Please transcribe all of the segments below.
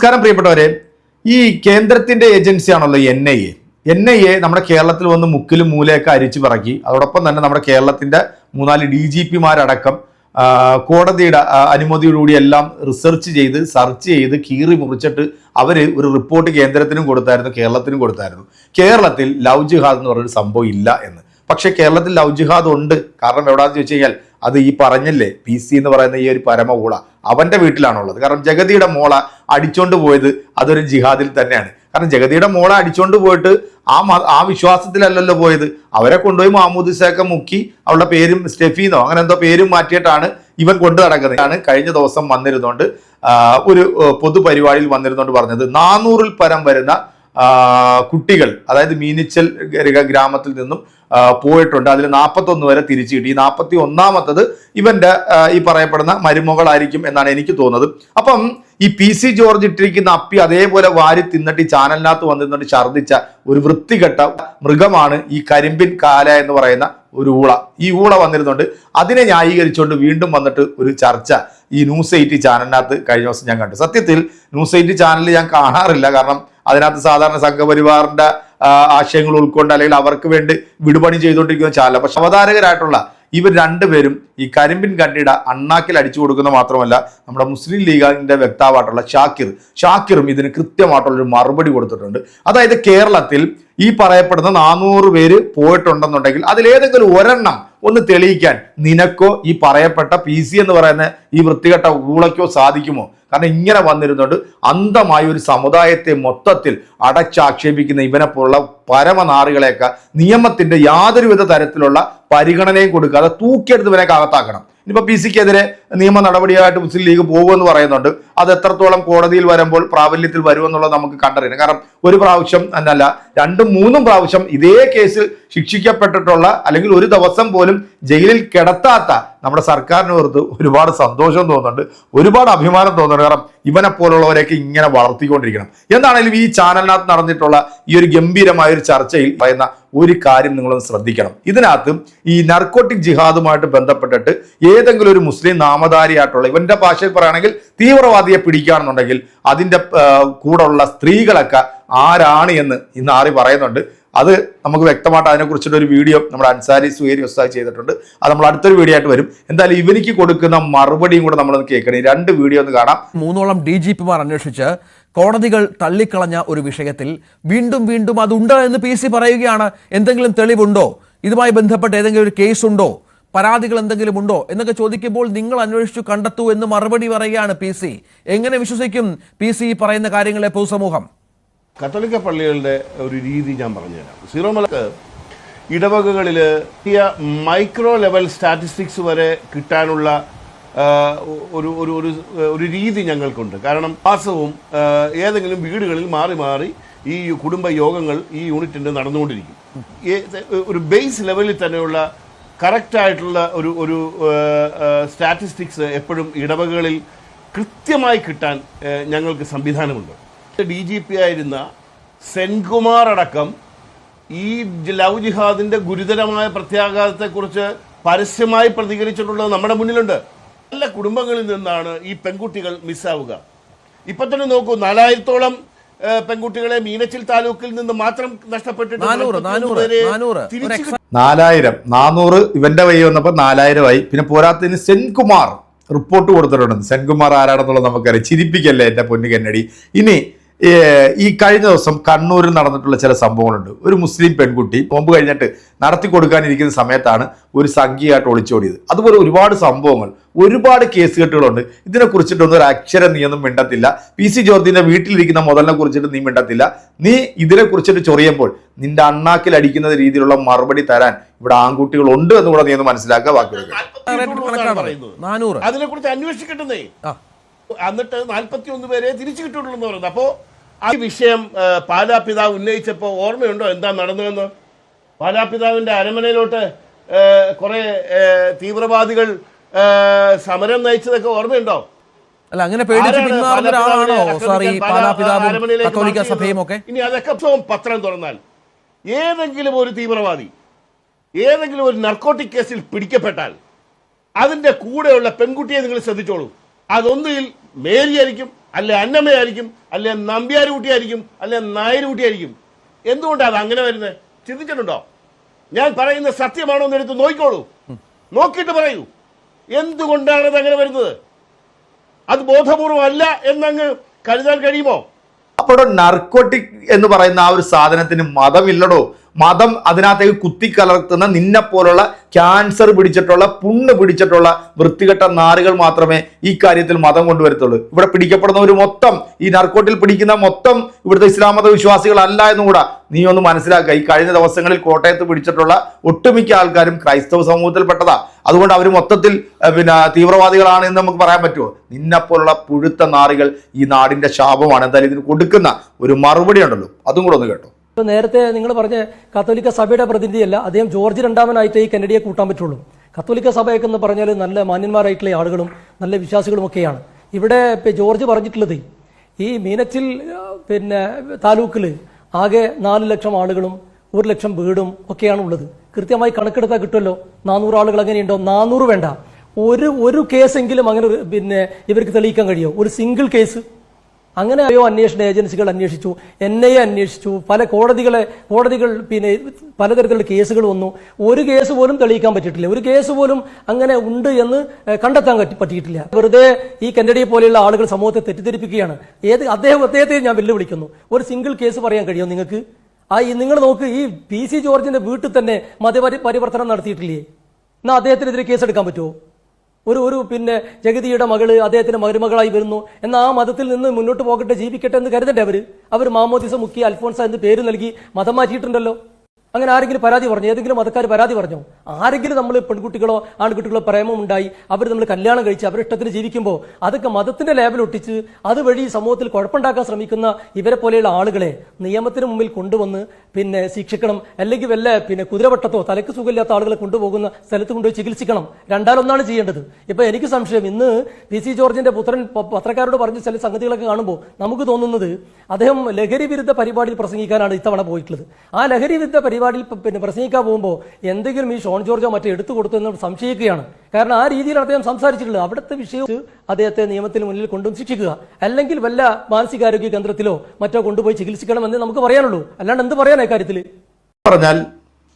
നമസ്കാരം പ്രിയപ്പെട്ടവരെ. ഈ കേന്ദ്രത്തിന്റെ ഏജൻസിയാണല്ലോ N I A N I A നമ്മുടെ കേരളത്തിൽ വന്ന് മുക്കിലും മൂലയൊക്കെ അരിച്ചു പറക്കി. അതോടൊപ്പം തന്നെ നമ്മുടെ കേരളത്തിന്റെ മൂന്നാൽ ഡി ജി പിമാരടക്കം കോടതിയുടെ അനുമതിയോടുകൂടി എല്ലാം റിസർച്ച് ചെയ്ത് സെർച്ച് ചെയ്ത് കീറി മുറിച്ചിട്ട് അവർ ഒരു റിപ്പോർട്ട് കേന്ദ്രത്തിനും കൊടുത്തായിരുന്നു കേരളത്തിനും കൊടുത്തായിരുന്നു. കേരളത്തിൽ ലവ് ജിഹാദ് എന്ന് പറയുന്ന സംഭവം ഇല്ല എന്ന്. പക്ഷേ കേരളത്തിൽ ലവ് ജിഹാദ് ഉണ്ട്. കാരണം എവിടെയാണെന്ന് ചോദിച്ചു കഴിഞ്ഞാൽ അത് ഈ പറഞ്ഞല്ലേ പി സി എന്ന് പറയുന്ന ഈ ഒരു പരമകൂള. അവന്റെ വീട്ടിലാണുള്ളത്. കാരണം ജഗതിയുടെ മോള അടിച്ചോണ്ട് പോയത് അതൊരു ജിഹാദിൽ തന്നെയാണ്. കാരണം ജഗതിയുടെ മോളെ അടിച്ചോണ്ട് പോയിട്ട് ആ ആ വിശ്വാസത്തിലല്ലല്ലോ പോയത്. അവരെ കൊണ്ടുപോയി മാമൂദിസയൊക്കെ മുക്കി അവളുടെ പേരും സ്റ്റെഫീന്നോ അങ്ങനെ എന്തോ പേരും മാറ്റിയിട്ടാണ് ഇവൻ കൊണ്ടു നടക്കുന്നത്. ആണ് കഴിഞ്ഞ ദിവസം വന്നിരുന്നോണ്ട് ഒരു പൊതുപരിപാടിയിൽ വന്നിരുന്നോണ്ട് പറഞ്ഞത്. നാനൂറിൽ പരം വരുന്ന കുട്ടികൾ അതായത് മീനിച്ചൽ ഗ്രാമത്തിൽ നിന്നും പോയിട്ടുണ്ട്. അതിൽ നാൽപ്പത്തൊന്ന് വരെ തിരിച്ചു കിട്ടി. ഈ നാൽപ്പത്തി ഒന്നാമത്തത് ഇവന്റെ ഈ പറയപ്പെടുന്ന മരുമകളായിരിക്കും എന്നാണ് എനിക്ക് തോന്നുന്നത്. അപ്പം ഈ പി സി ജോർജ് ഇട്ടിരിക്കുന്ന അപ്പി അതേപോലെ വാരി തിന്നിട്ട് ഈ ചാനലിനകത്ത് വന്നിരുന്നിട്ട് ഛർദ്ദിച്ച ഒരു വൃത്തികെട്ട മൃഗമാണ് ഈ കരിമ്പിൻ കാല എന്ന് പറയുന്ന ഒരു ഊള. ഈ ഊള വന്നിരുന്നുണ്ട് അതിനെ ന്യായീകരിച്ചുകൊണ്ട് വീണ്ടും വന്നിട്ട് ഒരു ചർച്ച ഈ ന്യൂസ് എയ്റ്റി ചാനലിനകത്ത് കഴിഞ്ഞ ദിവസം ഞാൻ കണ്ടു. സത്യത്തിൽ ന്യൂസ് എയ്റ്റി ചാനൽ ഞാൻ കാണാറില്ല. കാരണം അതിനകത്ത് സാധാരണ സംഘപരിവാറിന്റെ ആശയങ്ങൾ ഉൾക്കൊണ്ട് അല്ലെങ്കിൽ അവർക്ക് വേണ്ടി വിടുപണി ചെയ്തുകൊണ്ടിരിക്കുന്ന ചാനൽ പക്ഷെ അവതാരകരായിട്ടുള്ള ഇവർ രണ്ടുപേരും ഈ കരിമ്പിൻ കണ്ണിയുടെ അണ്ണാക്കിൽ അടിച്ചു കൊടുക്കുന്ന മാത്രമല്ല നമ്മുടെ മുസ്ലിം ലീഗിന്റെ വ്യക്താവായിട്ടുള്ള ഷാക്കിർ. ഷാക്കിറും ഇതിന് കൃത്യമായിട്ടുള്ള ഒരു മറുപടി കൊടുത്തിട്ടുണ്ട്. അതായത് കേരളത്തിൽ ഈ പറയപ്പെടുന്ന നാനൂറ് പേര് പോയിട്ടുണ്ടെന്നുണ്ടെങ്കിൽ അതിലേതെങ്കിലും ഒരെണ്ണം ഒന്ന് തെളിയിക്കാൻ നിനക്കോ ഈ പറയപ്പെട്ട പി സി എന്ന് പറയുന്ന ഈ വൃത്തികെട്ട ഊളയ്ക്കോ സാധിക്കുമോ? കാരണം ഇങ്ങനെ വന്നിരുന്നുണ്ട് അന്ധമായ ഒരു സമുദായത്തെ മൊത്തത്തിൽ അടച്ചാക്ഷേപിക്കുന്ന ഇവനെ പോലുള്ള പരമനാറികളെയൊക്കെ നിയമത്തിന്റെ യാതൊരുവിധ തരത്തിലുള്ള പരിഗണനയും കൊടുക്കാതെ തൂക്കിയെടുത്ത് ഇവനെ അകത്താക്കണം. ഇനിയിപ്പോൾ പി സിക്കെതിരെ നിയമ നടപടിയായിട്ട് മുസ്ലിം ലീഗ് പോകുമെന്ന് പറയുന്നുണ്ട്. അത് എത്രത്തോളം കോടതിയിൽ വരുമ്പോൾ പ്രാബല്യത്തിൽ വരുമെന്നുള്ളത് നമുക്ക് കണ്ടറിയണം. കാരണം ഒരു പ്രാവശ്യം എന്നല്ല രണ്ടും മൂന്നും പ്രാവശ്യം ഇതേ കേസിൽ ശിക്ഷിക്കപ്പെട്ടിട്ടുള്ള അല്ലെങ്കിൽ ഒരു ദിവസം പോലും ജയിലിൽ കിടത്താത്ത നമ്മുടെ സർക്കാരിന് ഓർത്ത് ഒരുപാട് സന്തോഷം തോന്നുന്നുണ്ട്. ഒരുപാട് അഭിമാനം തോന്നുന്നുണ്ട്. കാരണം ഇവനെ പോലുള്ളവരെയൊക്കെ ഇങ്ങനെ വളർത്തിക്കൊണ്ടിരിക്കണം. എന്താണെങ്കിലും ഈ ചാനലിനകത്ത് നടന്നിട്ടുള്ള ഈ ഒരു ഗംഭീരമായ ഒരു ചർച്ചയിൽ പറയുന്ന ഒരു കാര്യം നിങ്ങളൊന്ന് ശ്രദ്ധിക്കണം. ഇതിനകത്ത് ഈ നർക്കോട്ടിക് ജിഹാദുമായിട്ട് ബന്ധപ്പെട്ടിട്ട് ഏതെങ്കിലും ഒരു മുസ്ലിം നാമധാരിയായിട്ടുള്ള ഇവന്റെ ഭാഷയിൽ പറയുകയാണെങ്കിൽ തീവ്രവാദിയെ പിടിക്കുകയാണെന്നുണ്ടെങ്കിൽ അതിന്റെ കൂടെ കൂടെയുള്ള സ്ത്രീകളൊക്കെ ആരാണ് എന്ന് ഇന്ന് ആറി പറയുന്നുണ്ട്. അത് നമുക്ക് വ്യക്തമായിട്ട് അതിനെക്കുറിച്ചിട്ട് ഒരു വീഡിയോ നമ്മുടെ അൻസാരി സുഹേരി ഉസ്താദ് ചെയ്തിട്ടുണ്ട്. അത് നമ്മൾ അടുത്തൊരു വീഡിയോ ആയിട്ട് വരും. എന്തായാലും ഇവനിക്ക് കൊടുക്കുന്ന മറുപടിയും കൂടെ നമ്മളൊന്ന് കേൾക്കണം. രണ്ട് വീഡിയോ ഒന്ന് കാണാം. മൂന്നോളം ഡി ജി പിമാർ അന്വേഷിച്ച് കോടതികൾ തള്ളിക്കളഞ്ഞ ഒരു വിഷയത്തിൽ വീണ്ടും വീണ്ടും അതുണ്ടോ എന്ന് പി സി പറയുകയാണ്. എന്തെങ്കിലും തെളിവുണ്ടോ? ഇതുമായി ബന്ധപ്പെട്ട് ഏതെങ്കിലും ഒരു കേസ് ഉണ്ടോ പരാതികൾ എന്തെങ്കിലും ഉണ്ടോ എന്നൊക്കെ ചോദിക്കുമ്പോൾ നിങ്ങൾ അന്വേഷിച്ചു കണ്ടെത്തൂ എന്ന് മറുപടി പറയുകയാണ് പി സി. എങ്ങനെ വിശ്വസിക്കും പി സി പറയുന്ന കാര്യങ്ങളെ പൊതുസമൂഹം? കത്തോലിക്ക പള്ളികളുടെ ഒരു രീതി ഞാൻ പറഞ്ഞുതരാം. സീറോ മലക്ക് ഇടവകകളിൽ മൈക്രോ ലെവൽ സ്റ്റാറ്റിസ്റ്റിക്സ് വരെ കിട്ടാനുള്ള ഒരു ഒരു ഒരു ഒരു രീതി ഞങ്ങൾക്കുണ്ട്. കാരണം മാസവും ഏതെങ്കിലും വീടുകളിൽ മാറി മാറി ഈ കുടുംബ യോഗങ്ങൾ ഈ യൂണിറ്റിന്റെ നടന്നുകൊണ്ടിരിക്കും. ഒരു ബേസ് ലെവലിൽ തന്നെയുള്ള കറക്റ്റായിട്ടുള്ള ഒരു ഒരു സ്റ്റാറ്റിസ്റ്റിക്സ് എപ്പോഴും ഇടവകകളിൽ കൃത്യമായി കിട്ടാൻ ഞങ്ങൾക്ക് സംവിധാനമുണ്ട്. ഡി ജി പി ആയിരുന്ന സെൻകുമാർ അടക്കം ഈ ലവ് ജിഹാദിന്റെ ഗുരുതരമായ പ്രത്യാഘാതത്തെക്കുറിച്ച് പരസ്യമായി പ്രതികരിച്ചിട്ടുള്ളത് നമ്മുടെ മുന്നിലുണ്ട്. നല്ല കുടുംബങ്ങളിൽ നിന്നാണ് ഈ പെൺകുട്ടികൾ മിസ്സാവുക ഇപ്പൊ തന്നെ നോക്കൂ നാലായിരത്തോളം പെൺകുട്ടികളെ മീനച്ചിൽ താലൂക്കിൽ നിന്ന് മാത്രം നഷ്ടപ്പെട്ടിട്ട് നാലായിരം. നാനൂറ് ഇവന്റെ വഴി വന്നപ്പോൾ നാലായിരമായി. പിന്നെ പോരാത്തതിന് സെൻകുമാർ റിപ്പോർട്ട് കൊടുത്തിട്ടുണ്ട്. സെൻകുമാർ ആരാണെന്നുള്ളത് നമുക്കറിയാം. ചിരിപ്പിക്കല്ലേ എന്റെ പൊന്നു കന്നടി? ഇനി ഈ കഴിഞ്ഞ ദിവസം കണ്ണൂരിൽ നടന്നിട്ടുള്ള ചില സംഭവങ്ങളുണ്ട്. ഒരു മുസ്ലിം പെൺകുട്ടി നോമ്പ് കഴിഞ്ഞിട്ട് നടത്തി കൊടുക്കാനിരിക്കുന്ന സമയത്താണ് ഒരു സംഖ്യയായിട്ട് ഒളിച്ചോടിയത്. അതുപോലെ ഒരുപാട് സംഭവങ്ങൾ ഒരുപാട് കേസ് കെട്ടുകളുണ്ട്. ഇതിനെ കുറിച്ചിട്ടൊന്നും ഒരു അക്ഷരം നീ ഒന്നും മിണ്ടത്തില്ല. പി സി ജോർജിന്റെ വീട്ടിലിരിക്കുന്ന മുതലിനെ കുറിച്ചിട്ട് നീ മിണ്ടത്തില്ല. നീ ഇതിനെ കുറിച്ചിട്ട് ചൊറിയുമ്പോൾ നിന്റെ അണ്ണാക്കിൽ അടിക്കുന്ന രീതിയിലുള്ള മറുപടി തരാൻ ഇവിടെ ആൺകുട്ടികൾ ഉണ്ട് എന്ന് കൂടെ നീ ഒന്ന് മനസ്സിലാക്കുക ബാക്കി അതിനെക്കുറിച്ച് അന്വേഷിക്കട്ടെ എന്നിട്ട് നാൽപ്പത്തി ഒന്ന് പേരെ തിരിച്ചു കിട്ടുള്ളൂ എന്ന് പറയുന്നത്. അപ്പോ ആ വിഷയം പാലാ പാലാപിതാവ് ഉന്നയിച്ചപ്പോൾ ഓർമ്മയുണ്ടോ എന്താ നടന്നതെന്ന്? പാലാപിതാവിന്റെ അരമനയിലോട്ട് കുറേ തീവ്രവാദികൾ സമരം നയിച്ചതൊക്കെ ഓർമ്മയുണ്ടോ? അല്ല അങ്ങനെ പേടിച്ച് പിന്മാറുന്ന പാലാപിതാവിനെ ഒരാളാണോ സാർ ഈ പാലാപിതാവും കത്തോലിക്ക സഭയും ഒക്കെ ഇനി അതൊക്കെ പത്രം തുറന്നാൽ ഏതെങ്കിലും ഒരു തീവ്രവാദി ഏതെങ്കിലും ഒരു നർക്കോട്ടിക് കേസിൽ പിടിക്കപ്പെട്ടാൽ അതിന്റെ കൂടെയുള്ള പെൺകുട്ടിയെ നിങ്ങൾ ശ്രദ്ധിച്ചോളൂ. അതൊന്നുകിൽ മേരി ആയിരിക്കും അല്ലെ അന്നമ്മയായിരിക്കും അല്ലെ നമ്പ്യാരുകുട്ടിയായിരിക്കും അല്ലെ നായരുകുട്ടിയായിരിക്കും എന്തുകൊണ്ടാണ് അത് അങ്ങനെ വരുന്നത് ചിന്തിച്ചിട്ടുണ്ടോ? ഞാൻ പറയുന്ന സത്യമാണോ എന്ന് എടുത്ത് നോക്കിക്കോളൂ. നോക്കിയിട്ട് പറയൂ. എന്തുകൊണ്ടാണ് അത് അങ്ങനെ വരുന്നത്? അത് ബോധപൂർവം അല്ല എന്നങ്ങ് കരുതാൻ കഴിയുമോ? അപ്പോൾ നർക്കോട്ടിക് എന്ന് പറയുന്ന ആ ഒരു സാധനത്തിന് മതമില്ലടോ? മതം അതിനകത്തേക്ക് കുത്തിക്കലർത്തുന്ന നിന്നെ പോലുള്ള ക്യാൻസർ പിടിച്ചിട്ടുള്ള പുണ്ണ് പിടിച്ചിട്ടുള്ള വൃത്തികെട്ട നാറുകൾ മാത്രമേ ഈ കാര്യത്തിൽ മതം കൊണ്ടുവരത്തുള്ളൂ. ഇവിടെ പിടിക്കപ്പെടുന്നവർ മൊത്തം ഈ നർക്കോട്ടിൽ പിടിക്കുന്ന മൊത്തം ഇവിടുത്തെ ഇസ്ലാം മത വിശ്വാസികളല്ല എന്നും കൂടെ നീ ഒന്ന് മനസ്സിലാക്കുക ഈ കഴിഞ്ഞ ദിവസങ്ങളിൽ കോട്ടയത്ത് പിടിച്ചിട്ടുള്ള ഒട്ടുമിക്ക ആൾക്കാരും ക്രൈസ്തവ സമൂഹത്തിൽപ്പെട്ടതാ അതുകൊണ്ട് അവർ മൊത്തത്തിൽ പിന്നെ തീവ്രവാദികളാണ് എന്ന് നമുക്ക് പറയാൻ പറ്റുമോ? നിന്നെപ്പോലുള്ള പുഴുത്ത നാറുകൾ ഈ നാടിന്റെ ശാപമാണ്. എന്തായാലും ഇതിന് കൊടുക്കുന്ന ഒരു മറുപടി ഉണ്ടല്ലോ. അതും കൂടെ ഒന്ന് കേട്ടോ. ഇപ്പൊ നേരത്തെ നിങ്ങൾ പറഞ്ഞ കത്തോലിക്ക സഭയുടെ പ്രതിനിധിയല്ല അദ്ദേഹം ജോർജ് രണ്ടാമനായിട്ടേ ഈ കെന്നഡിയെ കൂട്ടാൻ പറ്റുള്ളൂ. കത്തോലിക്ക സഭയൊക്കെ എന്ന് പറഞ്ഞാൽ നല്ല മാന്യന്മാരായിട്ടുള്ള ആളുകളും നല്ല വിശ്വാസികളും ഒക്കെയാണ്. ഇവിടെ ഇപ്പൊ ജോർജ് പറഞ്ഞിട്ടുള്ളത് ഈ മീനച്ചിൽ പിന്നെ താലൂക്കിൽ ആകെ നാല് ലക്ഷം ആളുകളും ഒരു ലക്ഷം വീടും ഒക്കെയാണ് ഉള്ളത്. കൃത്യമായി കണക്കെടുത്താൽ കിട്ടുമല്ലോ? നാനൂറ് ആളുകൾ അങ്ങനെയുണ്ടോ നാനൂറ് വേണ്ട. ഒരു ഒരു കേസെങ്കിലും അങ്ങനെ പിന്നെ ഇവർക്ക് തെളിയിക്കാൻ കഴിയുമോ ഒരു സിംഗിൾ കേസ് അങ്ങനെ അയോ അന്വേഷണ ഏജൻസികൾ അന്വേഷിച്ചു എൻ ഐ എ അന്വേഷിച്ചു പല കോടതികളെ കോടതികൾ പിന്നെ പലതരത്തിലുള്ള കേസുകൾ വന്നു. ഒരു കേസ് പോലും തെളിയിക്കാൻ പറ്റിയിട്ടില്ല. ഒരു കേസ് പോലും അങ്ങനെ ഉണ്ട് എന്ന് കണ്ടെത്താൻ പറ്റിയിട്ടില്ല. വെറുതെ ഈ കെന്നഡിയെ പോലെയുള്ള ആളുകൾ സമൂഹത്തെ തെറ്റിദ്ധരിപ്പിക്കുകയാണ്. ഏത് അദ്ദേഹം അദ്ദേഹത്തെ ഞാൻ വെല്ലുവിളിക്കുന്നു. ഒരു സിംഗിൾ കേസ് പറയാൻ കഴിയുമോ നിങ്ങൾക്ക്? ആ ഈ നിങ്ങൾ നോക്ക് ഈ പി സി ജോർജിന്റെ വീട്ടിൽ തന്നെ മതപരി പരിവർത്തനം നടത്തിയിട്ടില്ലേ? എന്നാൽ അദ്ദേഹത്തിനെതിരെ കേസെടുക്കാൻ പറ്റുമോ ഒരു ഒരു പിന്നെ ജഗതിയുടെ മകൾ അദ്ദേഹത്തിന്റെ മരുമകളായി വരുന്നു. എന്നാൽ ആ മതത്തിൽ നിന്ന് മുന്നോട്ട് പോകട്ടെ ജീവിക്കട്ടെ എന്ന് കരുതണ്ടേ അവർ. അവർ മാമോദിസ മുക്കി അൽഫോൻസ എന്ന് പേര് നൽകി മതം മാറ്റിയിട്ടുണ്ടല്ലോ. അങ്ങനെ ആരെങ്കിലും പരാതി പറഞ്ഞു? ഏതെങ്കിലും മതക്കാർ പരാതി പറഞ്ഞു? ആരെങ്കിലും നമ്മൾ പെൺകുട്ടികളോ ആൺകുട്ടികളോ പ്രേമം ഉണ്ടായി അവർ നമ്മൾ കല്യാണം കഴിച്ച് അവരുടെ ഇഷ്ടത്തിന് ജീവിക്കുമ്പോൾ അതൊക്കെ മതത്തിന്റെ ലേബൽ ഒട്ടിച്ച് അതുവഴി സമൂഹത്തിൽ കുഴപ്പമുണ്ടാക്കാൻ ശ്രമിക്കുന്ന ഇവരെ പോലെയുള്ള ആളുകളെ നിയമത്തിന് മുമ്പിൽ കൊണ്ടുവന്ന് പിന്നെ ശിക്ഷിക്കണം. അല്ലെങ്കിൽ വല്ല പിന്നെ കുതിരവട്ടത്തോ തലയ്ക്ക് സുഖമില്ലാത്ത ആളുകളെ കൊണ്ടുപോകുന്ന സ്ഥലത്ത് കൊണ്ടുപോയി ചികിത്സിക്കണം. രണ്ടാലൊന്നാണ് ചെയ്യേണ്ടത്. ഇപ്പൊ എനിക്ക് സംശയം ഇന്ന് പി സി ജോർജിന്റെ പുത്രൻ പത്രക്കാരോട് പറഞ്ഞ ചില സംഗതികളൊക്കെ കാണുമ്പോൾ നമുക്ക് തോന്നുന്നത് അദ്ദേഹം ലഹരി വിരുദ്ധ പരിപാടിയിൽ പ്രസംഗിക്കാനാണ് ഇത്തവണ പോയിട്ടുള്ളത്. ആ ലഹരി വിരുദ്ധ പരിപാടിയിൽ പിന്നെ പ്രസംഗിക്കാൻ പോകുമ്പോൾ എന്തെങ്കിലും ഈ ഷോൺ ജോർജോ മറ്റേ എടുത്തു കൊടുത്തു എന്ന് സംശയിക്കുകയാണ്. കാരണം ആ രീതിയിലാണ് അദ്ദേഹം സംസാരിച്ചിട്ടുള്ളത്. അവിടുത്തെ വിഷയം അദ്ദേഹത്തെ നിയമത്തിന് മുന്നിൽ കൊണ്ടും ശിക്ഷിക്കുക. അല്ലെങ്കിൽ വല്ല മാനസികാരോഗ്യ കേന്ദ്രത്തിലോ മറ്റോ കൊണ്ടുപോയി ചികിത്സിക്കണമെന്ന് നമുക്ക് പറയാനുള്ളൂ. അല്ലാണ്ട് എന്ത് പറയാനാ കാര്യത്തിൽ പറഞ്ഞാൽ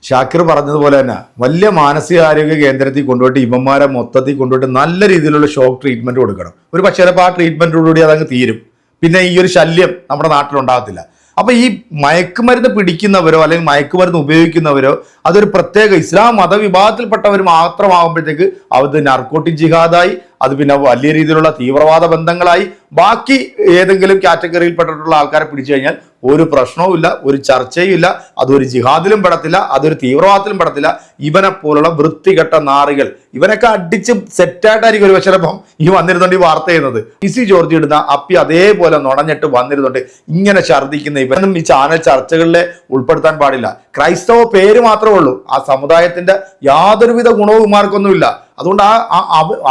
ഷാക്കിർ പറഞ്ഞതുപോലെ തന്നെ വലിയ മാനസികാരോഗ്യ കേന്ദ്രത്തിൽ കൊണ്ടുപോയിട്ട് ഇവന്മാരെ മൊത്തത്തിൽ കൊണ്ടുപോയിട്ട് നല്ല രീതിയിലുള്ള ഷോക്ക് ട്രീറ്റ്മെന്റ് കൊടുക്കണം. ഒരു പക്ഷേ ചിലപ്പോൾ ആ ട്രീറ്റ്മെന്റോടുകൂടി അതങ്ങ് തീരും. പിന്നെ ഈ ഒരു ശല്യം നമ്മുടെ നാട്ടിലുണ്ടാകത്തില്ല അപ്പൊ ഈ മയക്കുമരുന്ന് പിടിക്കുന്നവരോ അല്ലെങ്കിൽ മയക്കുമരുന്ന് ഉപയോഗിക്കുന്നവരോ അതൊരു പ്രത്യേക ഇസ്ലാം മതവിഭാഗത്തിൽപ്പെട്ടവർ മാത്രമാകുമ്പോഴത്തേക്ക് അത് നർക്കോട്ടിക് ജിഹാദായി അത് പിന്നെ വലിയ രീതിയിലുള്ള തീവ്രവാദ ബന്ധങ്ങളായി. ബാക്കി ഏതെങ്കിലും കാറ്റഗറിയിൽപ്പെട്ടിട്ടുള്ള ആൾക്കാരെ പിടിച്ചു കഴിഞ്ഞാൽ ഒരു പ്രശ്നവുമില്ല ഒരു ചർച്ചയുമില്ല അതൊരു ജിഹാദിലും പെടത്തില്ല അതൊരു തീവ്രവാദത്തിലും പെടത്തില്ല. ഇവനെ പോലുള്ള വൃത്തികെട്ട നാറികൾ ഇവനൊക്കെ അടിച്ച് സെറ്റായിട്ടായിരിക്കും ഒരു ചിലപ്പം ഈ വന്നിരുന്നുണ്ട് ഈ വാർത്ത ചെയ്യുന്നത്. ഇസി ജോർജ് ഇടുന്ന അപ്പി അതേപോലെ നുണഞ്ഞിട്ട് വന്നിരുന്നുണ്ട് ഇങ്ങനെ ഛർദ്ദിക്കുന്ന ഇവനൊന്നും ഈ ചാനൽ ചർച്ചകളിലെ ഉൾപ്പെടുത്താൻ പാടില്ല. ക്രൈസ്തവ പേര് മാത്രമേ ഉള്ളൂ. ആ സമുദായത്തിന്റെ യാതൊരുവിധ ഗുണവും ഇമാർക്കൊന്നുമില്ല. അതുകൊണ്ട് ആ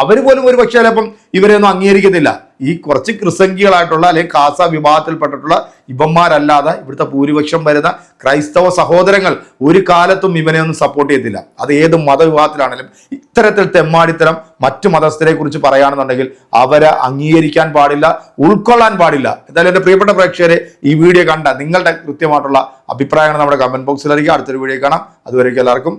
അവർ പോലും ഒരു പക്ഷേ ചിലപ്പം ഇവരെയൊന്നും അംഗീകരിക്കത്തില്ല ഈ കുറച്ച് ക്രിസംഖികളായിട്ടുള്ള അല്ലെങ്കിൽ കാസ വിഭാഗത്തിൽപ്പെട്ടിട്ടുള്ള ഇവന്മാരല്ലാതെ ഇവിടുത്തെ ഭൂരിപക്ഷം വരുന്ന ക്രൈസ്തവ സഹോദരങ്ങൾ ഒരു കാലത്തും ഇവനെ ഒന്നും സപ്പോർട്ട് ചെയ്തില്ല. അത് ഏത് മതവിഭാഗത്തിലാണെങ്കിലും ഇത്തരത്തിൽ തെമ്മാടിത്തരം മറ്റു മതസ്ഥരെ കുറിച്ച് പറയുകയാണെന്നുണ്ടെങ്കിൽ അവരെ അംഗീകരിക്കാൻ പാടില്ല ഉൾക്കൊള്ളാൻ പാടില്ല. എന്തായാലും എന്റെ പ്രിയപ്പെട്ട പ്രേക്ഷകരെ ഈ വീഡിയോ കണ്ട നിങ്ങളുടെ കൃത്യമായിട്ടുള്ള അഭിപ്രായങ്ങൾ നമ്മുടെ കമന്റ് ബോക്സിൽ അറിയിക്കുക. അടുത്തൊരു വീഡിയോ കാണാം. അതുവരേക്കും എല്ലാവർക്കും